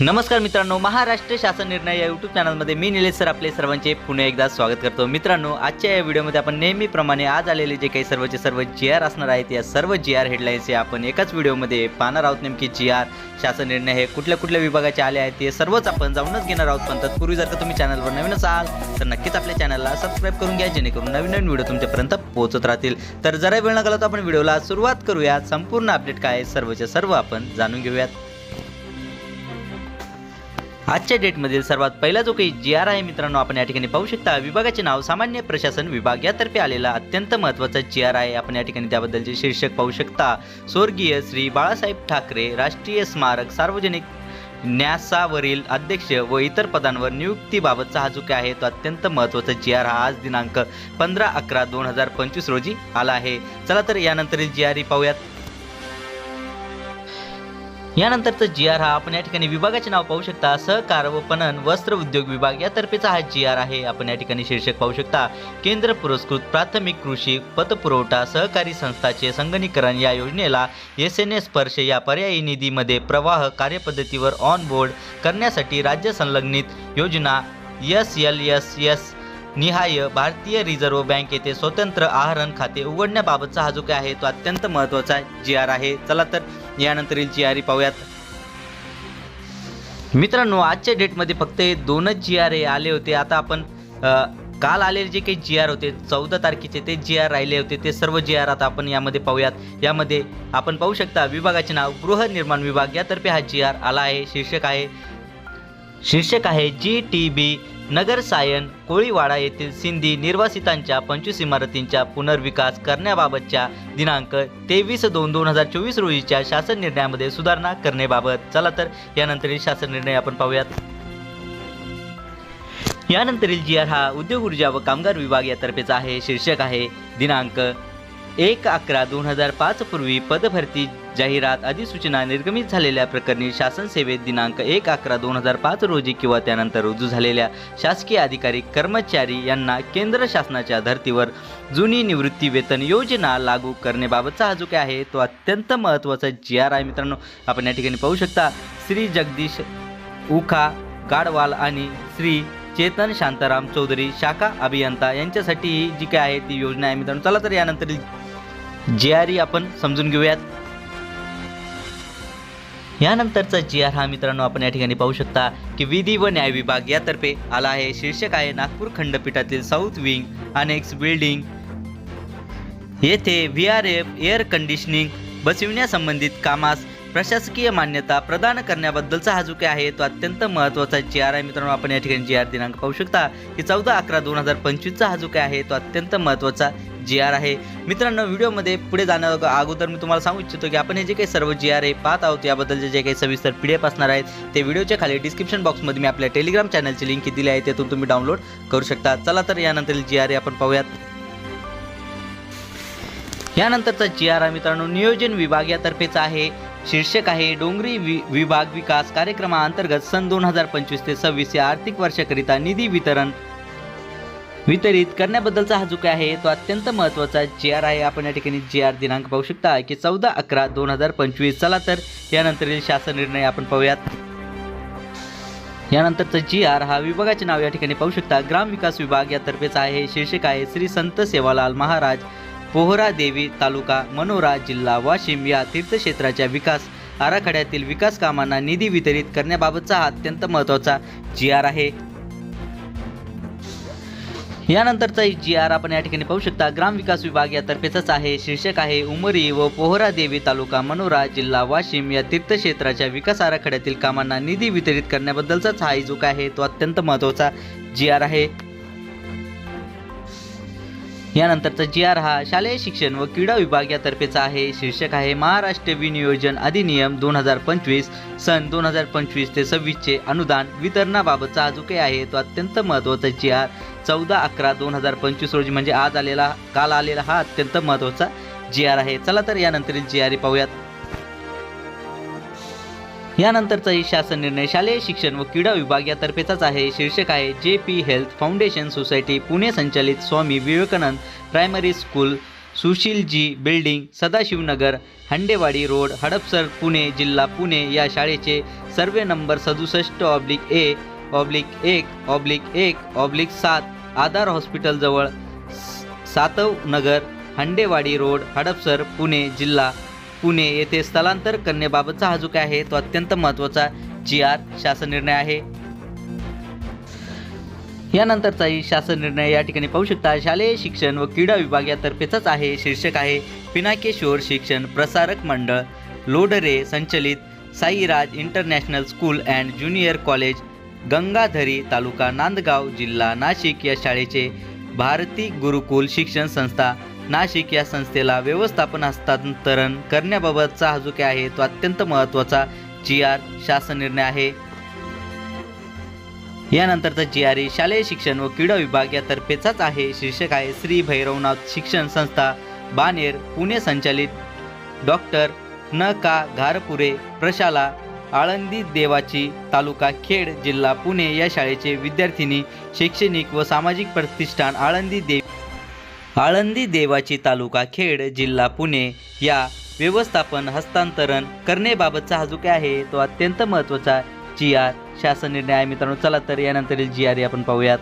नमस्कार मित्रांनो महाराष्ट्र शासन निर्णय या यूट्यूब चॅनलमध्ये मी निलेश सर आपले सर्वांचे पुन्हा एकदा स्वागत करतो. मित्रांनो आजच्या या व्हिडिओमध्ये आपण नेहमीप्रमाणे आज आलेले जे काही सर्वचे सर्व जी आर असणार आहेत या सर्व जी आर हेडलाईन्स हे आपण एकाच व्हिडिओमध्ये पाहणार आहोत. नेमकी जी आर शासन निर्णय हे कुठल्या कुठल्या विभागाचे आले आहेत ते सर्वच आपण जाऊनच घेणार आहोत. पण तत्पूर्वी जर का तुम्ही चॅनलवर नवीन असाल तर नक्कीच आपल्या चॅनलला सबस्क्राईब करून घ्या जेणेकरून नवीन नवीन व्हिडिओ तुमच्यापर्यंत पोहोचत राहतील. तर जरा वेळ न तर आपण व्हिडिओला सुरुवात करूयात. संपूर्ण अपडेट काय आहे सर्वचे सर्व आपण जाणून घेऊयात. आजच्या डेटमधील सर्वात पहिला जो काही जी आर आहे मित्रांनो आपण या ठिकाणी पाहू शकता. विभागाचे नाव सामान्य प्रशासन विभाग यातर्फे आलेला अत्यंत महत्त्वाचा जी आर आहे. आपण या ठिकाणी त्याबद्दलचे शीर्षक पाहू शकता. स्वर्गीय श्री बाळासाहेब ठाकरे राष्ट्रीय स्मारक सार्वजनिक न्यासावरील अध्यक्ष व इतर पदांवर नियुक्तीबाबतचा हा जो काय आहे. तो अत्यंत महत्त्वाचा जी आर हा आज दिनांक पंधरा अकरा दोन हजार पंचवीस रोजी आला आहे. चला तर यानंतर जी आर पाहूयात. यानंतरचं जी आर हा आपण या ठिकाणी विभागाचे नाव पाहू शकता. सहकार व पणन वस्त्र उद्योग विभाग यातर्फेचा हा जी आर आहे. आपण या ठिकाणी शीर्षक पाहू शकता. केंद्र पुरस्कृत प्राथमिक कृषी पतपुरवठा सहकारी संस्थाचे संगणीकरण या योजनेला एस एन एस स्पर्श या पर्यायी निधीमध्ये प्रवाह कार्यपद्धतीवर ऑन बोर्ड करण्यासाठी राज्य संलग्नित योजना एस एल एस एस निहाय भारतीय रिझर्व्ह बँक येथे स्वतंत्र आहरण खाते उघडण्याबाबतचा हा जो काय आहे तो अत्यंत महत्त्वाचा जी आर आहे. चला तर यानंतरील जी आर पाहूयात. मित्रांनो आजच्या डेटमध्ये फक्त हे दोनच जी आर आले होते. आता आपण काल आलेले जे काही जी आर होते चौदा तारखेचे ते जी आर राहिले होते. ते सर्व जी आर आता आपण यामध्ये पाहूयात. यामध्ये आपण पाहू शकता विभागाचे नाव गृहनिर्माण विभाग. यातर्फे हा जी आर आला आहे शीर्षक आहे. शीर्षक आहे G T B Nagar Sion Koliwada येथील सिंधी निर्वासितांच्या पंचवीस इमारतींच्या पुनर्विकास करण्याबाबतच्या दिनांक तेवीस दोन दोन हजार चोवीस रोजीच्या शासन निर्णयामध्ये सुधारणा करण्याबाबत. चला तर यानंतरील शासन निर्णय आपण पाहूयात. यानंतरील जी आर हा उद्योग ऊर्जा व कामगार विभाग यातर्फेचा आहे शीर्षक आहे. दिनांक एक अकरा दोन हजार पाच पूर्वी पदभरती जाहिरात अधिसूचना निर्गमित झालेल्या प्रकरणी शासन सेवेत दिनांक एक अकरा दोन हजार पाच रोजी किंवा त्यानंतर रुजू झालेल्या शासकीय अधिकारी कर्मचारी यांना केंद्र शासनाच्या धर्तीवर जुनी निवृत्ती वेतन योजना लागू करण्याबाबतचा हा जो काय आहे तो अत्यंत महत्त्वाचा जी आर आहे मित्रांनो. आपण या ठिकाणी पाहू शकता श्री जगदीश उखा गाडवाल आणि श्री चेतन शांताराम चौधरी शाखा अभियंता यांच्यासाठी ही जी काय आहे ती योजना आहे मित्रांनो. चला तर यानंतर जी आर ई आपण समजून घेऊयात. यानंतरचा जी आर हा मित्रांनो आपण या ठिकाणी पाहू शकता की विधी व न्याय विभाग यातर्फे आला आहे. शीर्षक आहे नागपूर खंडपीठातील साऊथ विंग अनेक्स बिल्डिंग. येथे V R F air conditioning बसविण्यासंबंधित कामास प्रशासकीय मान्यता प्रदान करण्याबद्दलचा हा जो काय आहे तो अत्यंत महत्त्वाचा जी आर आहे मित्रांनो आपण या ठिकाणी जी आर दिनांक पाहू शकता. की चौदा अकरा दोन हजार पंचवीसचा हा जो काय आहे तो अत्यंत महत्त्वाचा जी आर आहे. मित्रांनो व्हिडिओमध्ये पुढे जाण्या अगोदर मी तुम्हाला सांगू इच्छितो की आपण हे जे काही सर्व जी आर आहे पाहत आहोत याबद्दलचे जे काही सविस्तर पी डी एफ असणार आहेत ते व्हिडिओच्या खाली डिस्क्रिप्शन बॉक्समध्ये मी आपल्या टेलिग्राम चॅनलची लिंक दिली आहे त्यातून तुम्ही डाउनलोड करू शकता. चला तर यानंतर जी आर आपण पाहूयात. यानंतरचा जी आर मित्रांनो नियोजन विभाग यातर्फेचा आहे. शीर्षक आहे डोंगरी वि विभाग विकास कार्यक्रमाअंतर्गत सन दोन हजार पंचवीस ते सव्वीस या आर्थिक वर्षाकरिता निधी वितरण. वितरित करण्याबद्दलचा हा जो काय आहे तो अत्यंत महत्त्वाचा जी आर आहे आपण या ठिकाणी जी आर दिनांक पाहू शकता की चौदा अकरा दोन हजार पंचवीस. चला तर यानंतरील शासन निर्णय आपण पाहूयात. यानंतरचं जी आर हा विभागाचे नाव या ठिकाणी पाहू शकता. ग्राम विकास विभाग यातर्फेच आहे शीर्षक आहे श्री संत सेवालाल महाराज. पोहरा देवी तालुका मनोरा जिल्हा वाशिम या तीर्थक्षेत्राच्या विकास. आराखड्यातील विकास कामांना निधी वितरित करण्याबाबतचा हा अत्यंत महत्त्वाचा जी आर आहे. यानंतरचा जी आर आपण या ठिकाणी पाहू शकता. ग्रामविकास विभाग यातर्फेच आहे. शीर्षक आहे उमरी व पोहरा देवी तालुका मनोरा जिल्हा वाशिम या तीर्थक्षेत्राच्या विकास आराखड्यातील कामांना निधी वितरित करण्याबद्दलचाच हा जो काय आहे. तो अत्यंत महत्त्वाचा जी आर आहे. यानंतरचा जी आर हा शालेय शिक्षण व क्रीडा विभाग यातर्फेचा आहे. शीर्षक आहे महाराष्ट्र विनियोजन अधिनियम दोन हजार पंचवीस सन दोन हजार पंचवीस ते सव्वीसचे अनुदान वितरणाबाबतचा हा जो काही आहे. तो अत्यंत महत्त्वाचा जी आर चौदा अकरा दोन हजार पंचवीस रोजी म्हणजे आज आलेला काल आलेला हा अत्यंत महत्त्वाचा जी आर आहे. चला तर यानंतरील जी आर पाहूयात. यानंतरचाही शासन निर्णय शालेय शिक्षण व क्रीडा विभाग यातर्फेचाच आहे. शीर्षक आहे J P health foundation society Pune संचालित Swami Vivekananda primary school Sushilji building Sadashivnagar Handewadi road Hadapsar Pune जिल्हा पुणे या शाळेचे सर्वे नंबर सदुसष्ट ऑब्लिक ए ऑब्लिक एक ऑब्लिक एक ऑब्लिक सात आधार हॉस्पिटलजवळ सातव नगर हंडेवाडी रोड हडपसर पुणे जिल्हा पुणे येथे स्थलांतर करण्याबाबतचा हा जो काय आहे तो अत्यंत महत्त्वाचा जी आर शासन निर्णय आहे. यानंतरचाही शासन निर्णय या ठिकाणी पाहू शकता. शालेय शिक्षण व क्रीडा विभाग यातर्फेचाच आहे शीर्षक आहे पिनाकेश्वर शिक्षण प्रसारक मंडळ लोडरे संचलित Sairaj international school and junior college Gangadhari तालुका नांदगाव जिल्हा नाशिक या शाळेचे भारती गुरुकुल शिक्षण संस्था नाशिक या संस्थेला व्यवस्थापन हस्तांतरण करण्याबाबतचा हा जो काय आहे तो अत्यंत महत्त्वाचा जी आर शासन निर्णय आहे. यानंतरचा जी आर ई शालेय शिक्षण व क्रीडा विभाग यातर्फेचाच आहे. शीर्षक आहे श्री भैरवनाथ शिक्षण संस्था बानेर पुणे संचालित डॉक्टर न का घारपुरे प्रशाला आळंदी देवाची तालुका खेड जिल्हा पुणे या शाळेचे विद्यार्थिनी शैक्षणिक व सामाजिक प्रतिष्ठान आळंदी देव आळंदी देवाची तालुका खेड जिल्हा पुणे या व्यवस्थापन हस्तांतरण करण्याबाबतचा हा जो काय आहे तो अत्यंत महत्त्वाचा जी आर शासन निर्णय आहे. मित्रांनो चला तर यानंतरील जी आर आपण पाहूयात.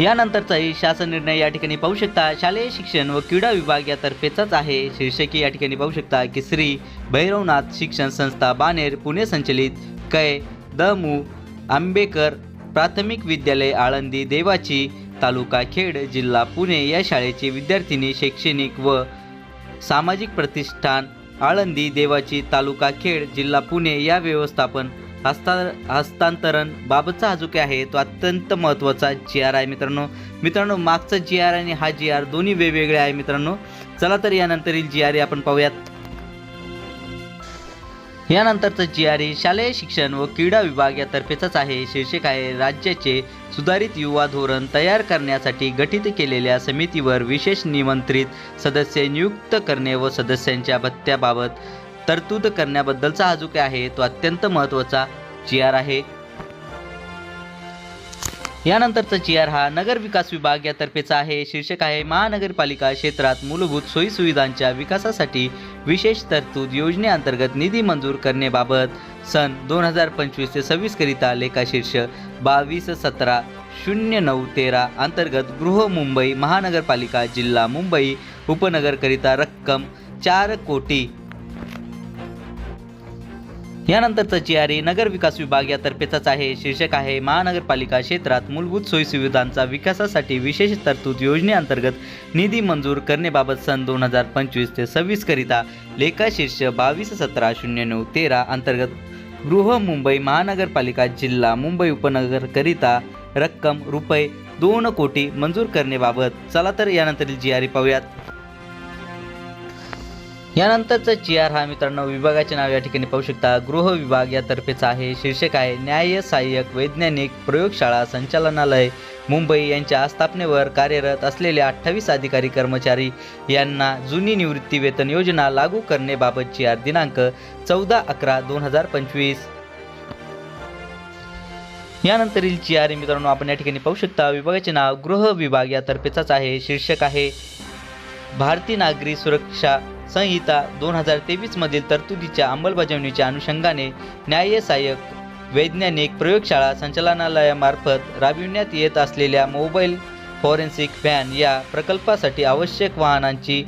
यानंतरचाही शासन निर्णय या ठिकाणी पाहू शकता. शालेय शिक्षण व क्रीडा विभाग यातर्फेचाच आहे. शीर्षकी या ठिकाणी पाहू शकता की श्री भैरवनाथ शिक्षण संस्था बानेर पुणे संचलित कै द मु आंबेकर प्राथमिक विद्यालय आळंदी देवाची तालुका खेड जिल्हा पुणे या शाळेचे विद्यार्थिनी शैक्षणिक व सामाजिक प्रतिष्ठान आळंदी देवाची तालुका खेड जिल्हा पुणे या व्यवस्थापन हस्ता हस्तांतरण बाबतचा हा जो काही आहे. तो अत्यंत महत्त्वाचा जी आर आहे मित्रांनो. मित्रांनो मागचा जी आर आणि हा जी आर दोन्ही वेगवेगळे आहे मित्रांनो. चला तर यानंतरील जी आर आपण पाहूयात. यानंतरचं जी आर ई शालेय शिक्षण व क्रीडा विभाग यातर्फेचंच आहे. शीर्षक आहे राज्याचे सुधारित युवा धोरण तयार करण्यासाठी गठीत केलेल्या समितीवर विशेष निमंत्रित सदस्य नियुक्त करणे व सदस्यांच्या भत्त्याबाबत तरतूद करण्याबद्दलचा हा जो काय आहे. तो अत्यंत महत्त्वाचा जी आर आहे. यानंतरचा जी आर हा नगर विकास विभाग यातर्फेचा आहे. शीर्षक आहे महानगरपालिका क्षेत्रात मूलभूत सोयीसुविधांच्या विकासासाठी विशेष तरतूद योजनेअंतर्गत निधी मंजूर करण्याबाबत सन दोन हजार पंचवीस ते सव्वीसकरिता लेखाशीर्ष बावीस सतरा शून्य नऊ तेरा अंतर्गत गृह मुंबई महानगरपालिका जिल्हा मुंबई उपनगरकरिता रक्कम चार कोटी यानंतरचं जी आर ई नगर विकास विभाग यातर्फेचाच आहे. शीर्षक आहे महानगरपालिका क्षेत्रात मूलभूत सोयीसुविधांचा विकासासाठी विशेष तरतूद योजनेअंतर्गत निधी मंजूर करण्याबाबत सन दोन हजार पंचवीस ते सव्वीसकरिता लेखाशीर्ष बावीस सतरा शून्य नऊ तेरा अंतर्गत गृह मुंबई महानगरपालिका जिल्हा मुंबई उपनगरकरिता रक्कम रुपये दोन कोटी मंजूर करण्याबाबत चला तर यानंतरील जी आर ई पाहूयात. यानंतरचा जी आर हा मित्रांनो विभागाचे नाव या ठिकाणी पाहू शकता. गृह विभाग यातर्फेचा आहे. शीर्षक आहे न्याय सहाय्यक वैज्ञानिक प्रयोगशाळा संचालनालय मुंबई यांच्या आस्थापनेवर कार्यरत असलेले अठ्ठावीस अधिकारी कर्मचारी यांना जुनी निवृत्ती वेतन योजना लागू करण्याबाबत जी आर दिनांक चौदा अकरा दोन हजार पंचवीस. यानंतरील जी आर मित्रांनो आपण या ठिकाणी पाहू शकता. विभागाचे नाव गृह विभाग यातर्फेचाच आहे. शीर्षक आहे भारतीय नागरी सुरक्षा संहिता दोन हजार तेवीसमधील तरतुदीच्या अंमलबजावणीच्या अनुषंगाने न्याय सहाय्यक वैज्ञानिक प्रयोगशाळा संचालनालयामार्फत राबविण्यात येत असलेल्या मोबाईल फॉरेन्सिक व्हॅन या प्रकल्पासाठी आवश्यक वाहनांची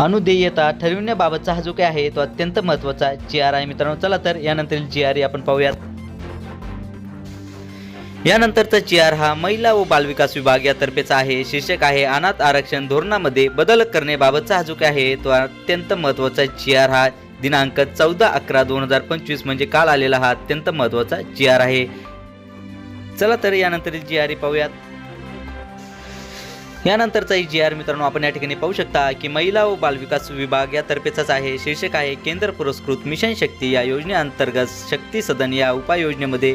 अनुदेयता ठरविण्याबाबतचा हा जो काही आहे. तो अत्यंत महत्त्वाचा जी आर आहे मित्रांनो चला तर यानंतरील जी आर आपण पाहूयात. यानंतरचा जी आर हा महिला व बालविकास विभाग यातर्फेचा आहे. शीर्षक आहे अनाथ आरक्षण धोरणामध्ये बदल करण्याबाबतचा हा जो काय आहे. तो अत्यंत महत्त्वाचा ची आर हा दिनांक चौदा अकरा दोन हजार पंचवीस म्हणजे काल आलेला हा अत्यंत महत्त्वाचा जी आर आहे. चला तर यानंतरील जी आर पाहूयात. यानंतरचा जी आर मित्रांनो आपण या ठिकाणी पाहू शकता की महिला व बालविकास विभाग यातर्फेचाच आहे. शीर्षक आहे केंद्र पुरस्कृत मिशन शक्ती या योजनेअंतर्गत शक्ती सदन या उपाययोजनेमध्ये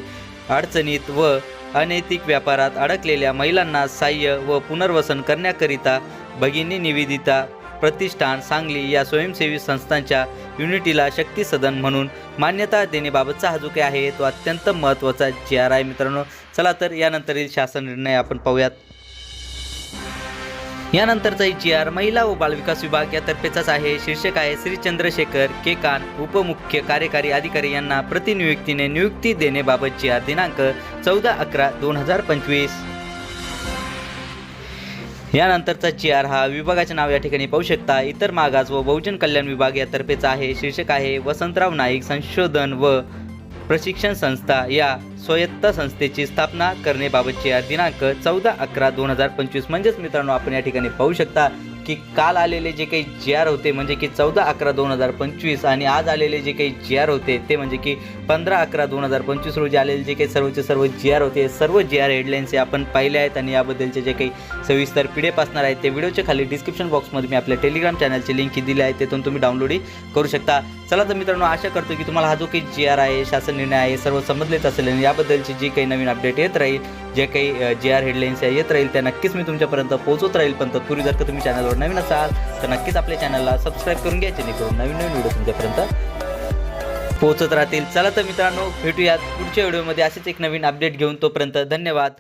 अडचणीत व अनैतिक व्यापारात अडकलेल्या महिलांना सहाय्य व पुनर्वसन करण्याकरिता भगिनी निवेदिता प्रतिष्ठान सांगली या स्वयंसेवी संस्थांच्या युनिटीला शक्ती सदन म्हणून मान्यता देण्याबाबतचा हा जो काही आहे. तो अत्यंत महत्त्वाचा जी आर आहे मित्रांनो. चला तर यानंतरील शासन निर्णय आपण पाहूयात. यानंतरचा जी आर महिला व बालविकास विभाग यातर्फेचाच आहे. शीर्षक आहे श्री चंद्रशेखर केकान उपमुख्य कार्यकारी अधिकारी यांना प्रतिनियुक्तीने नियुक्ती देण्याबाबतची आर दिनांक चौदा अकरा दोन हजार पंचवीस. यानंतरचा जी आर हा विभागाचे नाव या ठिकाणी पाहू शकता. इतर मागास व बहुजन कल्याण विभाग यातर्फेचा आहे. शीर्षक आहे वसंतराव नाईक संशोधन व प्रशिक्षण संस्था या स्वायत्त संस्थेची स्थापना करण्याबाबतची दिनांक चौदा अकरा दोन हजार पंचवीस म्हणजेच मित्रांनो आपण या ठिकाणी पाहू शकता. की काल आलेले जे काही जी आर होते म्हणजे की चौदा अकरा दोन हजार पंचवीस आणि आज आलेले जे काही जी आर होते ते म्हणजे की पंधरा अकरा दोन हजार पंचवीस रोजी आलेले जे काही सर्वचे सर्व जी आर होते सर्व जी आर हेडलाईन्स हे आपण पाहिले आहेत आणि याबद्दलचे जे काही सविस्तर पी डी एफ असणार आहेत ते व्हिडिओच्या खाली डिस्क्रिप्शन बॉक्समध्ये मी आपल्या टेलिग्राम चॅनलची लिंक दिली आहे तिथून तुम्ही डाउनलोडही करू शकता. चला तर मित्रांनो आशा करतो की तुम्हाला हा जो काही जी आर आहे शासन निर्णय आहे सर्व समजलेच असेल आणि याबद्दलची जी काही नवीन अपडेट येत राहील जे काही जी आर हेडलाईन्स येत राहील त्या नक्कीच मी तुमच्यापर्यंत पोहोचवत राहील. पण तत्पूर्वी जर का तुम्ही चॅनलवर नवीन असाल तर नक्कीच आपल्या चॅनलला सबस्क्राईब करून घ्या जेणेकरून नवीन नवीन व्हिडिओ तुमच्यापर्यंत पोहोचत राहतील. चला तर मित्रांनो भेटूयात पुढच्या व्हिडिओमध्ये असेच एक नवीन अपडेट घेऊन तोपर्यंत धन्यवाद.